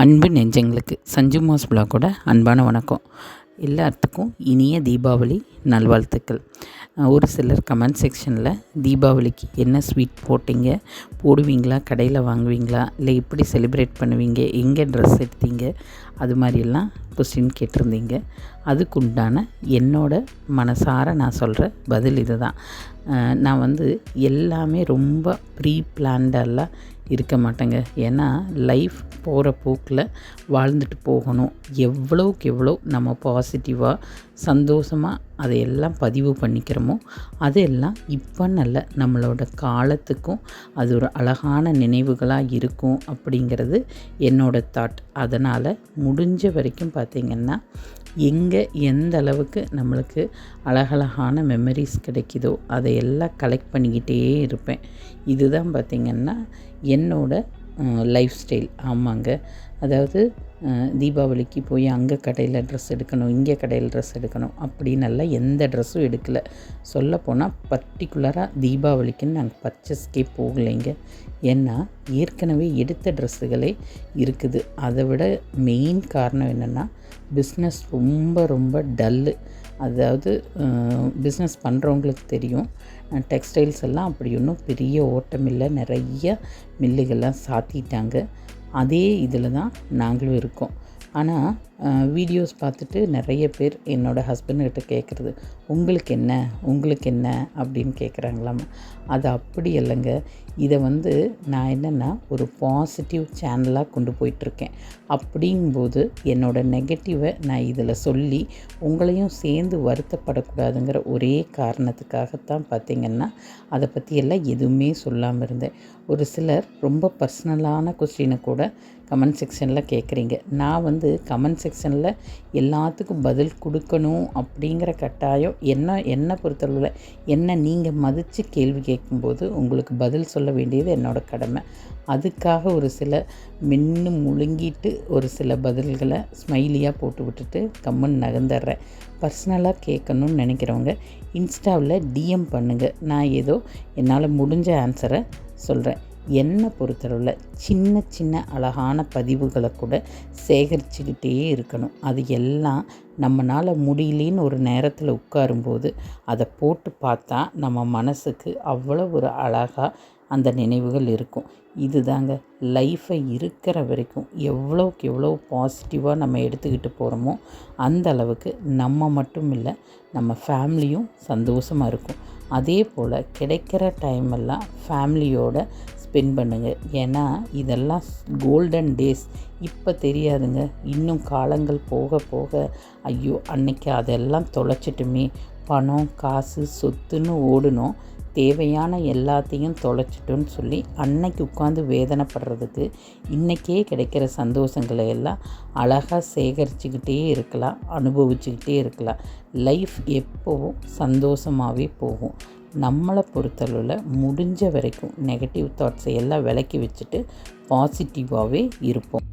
அன்பு நெஞ்சங்களுக்கு சஞ்சு மாஸ் பிளாக்கோட அன்பான வணக்கம். எல்லாத்துக்கும் இனிய தீபாவளி நல்வாழ்த்துக்கள். ஒரு சிலர் கமெண்ட் செக்ஷனில் தீபாவளிக்கு என்ன ஸ்வீட் போட்டிங்க? போடுவீங்களா? கடையில் வாங்குவீங்களா? இல்லை எப்படி செலிப்ரேட் பண்ணுவீங்க? எங்கே ட்ரெஸ் எடுத்தீங்க? அது மாதிரியெல்லாம் கொஸ்டின் கேட்டிருந்தீங்க. அதுக்குண்டான என்னோட மனசார நான் சொல்கிற பதில் இது தான் நான் வந்து எல்லாமே ரொம்ப ப்ரீ பிளான்டெல்லாம் இருக்க மாட்டேங்க. ஏன்னா லைஃப் போகிற போக்கில் வாழ்ந்துட்டு போகணும். எவ்வளோக்கு எவ்வளோ நம்ம பாசிட்டிவாக சந்தோஷமாக அதையெல்லாம் பதிவு பண்ணிக்கிறோமோ அதெல்லாம் இப்போ நல்ல நம்மளோட காலத்துக்கும் அது ஒரு அழகான நினைவுகளாக இருக்கும் அப்படிங்கிறது என்னோடய தாட் அதனால் முடிஞ்ச வரைக்கும் பார்த்திங்கன்னா எங்கே எந்த அளவுக்கு நம்மளுக்கு அழகழகான மெமரிஸ் கிடைக்குதோ அதையெல்லாம் கலெக்ட் பண்ணிக்கிட்டே இருப்பேன். இதுதான் பார்த்திங்கன்னா என்னோடய லைஃப் ஸ்டைல் ஆமாங்க. அதாவது தீபாவளிக்கு போய் அங்கே கடையில் ட்ரெஸ் எடுக்கணும் இங்கே கடையில் ட்ரெஸ் எடுக்கணும் அப்படின்னெல்லாம் எந்த ட்ரெஸ்ஸும் எடுக்கலை. சொல்லப்போனால் பர்டிகுலராக தீபாவளிக்குன்னு நாங்கள் பர்ச்சேஸ்க்கே போகலைங்க. ஏன்னா ஏற்கனவே எடுத்த ட்ரெஸ்ஸுகளே இருக்குது. அதை விட மெயின் காரணம் என்னென்னா பிஸ்னஸ் ரொம்ப ரொம்ப டல்லு அதாவது பிஸ்னஸ் பண்ணுறவங்களுக்கு தெரியும். டெக்ஸ்டைல்ஸ் எல்லாம் அப்படி ஒன்றும் பெரிய ஓட்டம் இல்லை. நிறைய மில்லுகள்லாம் சாத்திட்டாங்க. அதே இதில் தான் நாங்களும் இருக்கோம். ஆனால் வீடியோஸ் பார்த்துட்டு நிறைய பேர் என்னோடய ஹஸ்பண்ட்கிட்ட கேட்குறது உங்களுக்கு என்ன? உங்களுக்கு என்ன? அப்படின்னு கேட்குறாங்களாமா. அது அப்படி இல்லைங்க. இதை வந்து நான் என்னென்னா ஒரு பாசிட்டிவ் சேனலாக கொண்டு போயிட்டுருக்கேன். அப்படிங்கும்போது என்னோடய நெகட்டிவை நான் இதில் சொல்லி உங்களையும் சேர்ந்து வருத்தப்படக்கூடாதுங்கிற ஒரே காரணத்துக்காகத்தான் பார்த்திங்கன்னா அதை பற்றியெல்லாம் எதுவுமே சொல்லாமல் இருந்தேன். ஒரு சிலர் ரொம்ப பர்சனலான கொஸ்டினை கூட கமெண்ட் செக்ஷனில் கேட்குறீங்க. நான் வந்து கமெண்ட் செக்ஷனில் எல்லாத்துக்கும் பதில் கொடுக்கணும் அப்படிங்கிற கட்டாயம் என்ன என்னை பொறுத்தளவில் என்ன நீங்கள் மதித்து கேள்வி கேட்கும்போது உங்களுக்கு பதில் சொல்ல வேண்டியது என்னோடய கடமை. அதுக்காக ஒரு சில மென்று முழுங்கிட்டு ஒரு சில பதில்களை ஸ்மைலியாக போட்டு விட்டுட்டு கம்முன்னு நகர்ந்துடுறேன். பர்சனலாக கேட்கணும்னு நினைக்கிறவங்க இன்ஸ்டாவில் டிஎம் பண்ணுங்கள் நான் ஏதோ என்னால் முடிஞ்ச ஆன்சரை சொல்கிறேன் என்னை பொறுத்தளவில் சின்ன சின்ன அழகான பதிவுகளை கூட சேகரிச்சுக்கிட்டே இருக்கணும். அது எல்லாம் நம்மளால் முடியலேன்னு ஒரு நேரத்தில் உட்காரும்போது அதை போட்டு பார்த்தா நம்ம மனசுக்கு அவ்வளோ ஒரு அழகாக அந்த நினைவுகள் இருக்கும். இது தாங்க லைஃப்பை இருக்கிற வரைக்கும் எவ்வளோக்கு எவ்வளோ பாசிட்டிவாக நம்ம எடுத்துக்கிட்டு போகிறோமோ அந்த அளவுக்கு நம்ம மட்டும் இல்லை நம்ம ஃபேமிலியும் சந்தோஷமாக இருக்கும். அதே போல் கிடைக்கிற டைமெல்லாம் ஃபேமிலியோட ஸ்பெண்ட் பண்ணுங்கள் ஏன்னா இதெல்லாம் கோல்டன் டேஸ் இப்போ தெரியாதுங்க. இன்னும் காலங்கள் போக போக ஐயோ அன்னைக்கு அதெல்லாம் தொலைச்சிட்டுமே. பணம் காசு சொத்துன்னு ஓடணும் தேவையான எல்லாத்தையும் தொலைச்சிட்டோன்னு சொல்லி அன்னைக்கு உட்காந்து வேதனைப்படுறதுக்கு இன்றைக்கே கிடைக்கிற சந்தோஷங்களை எல்லாம் அழகாக சேகரிச்சுக்கிட்டே இருக்கலாம் அனுபவிச்சுக்கிட்டே இருக்கலாம். லைஃப் எப்போவும் சந்தோஷமாகவே போகும். நம்மளை பொறுத்தளவில் முடிஞ்ச வரைக்கும் நெகட்டிவ் தாட்ஸை எல்லாம் விலக்கி வச்சுட்டு பாசிட்டிவாகவே இருப்போம்.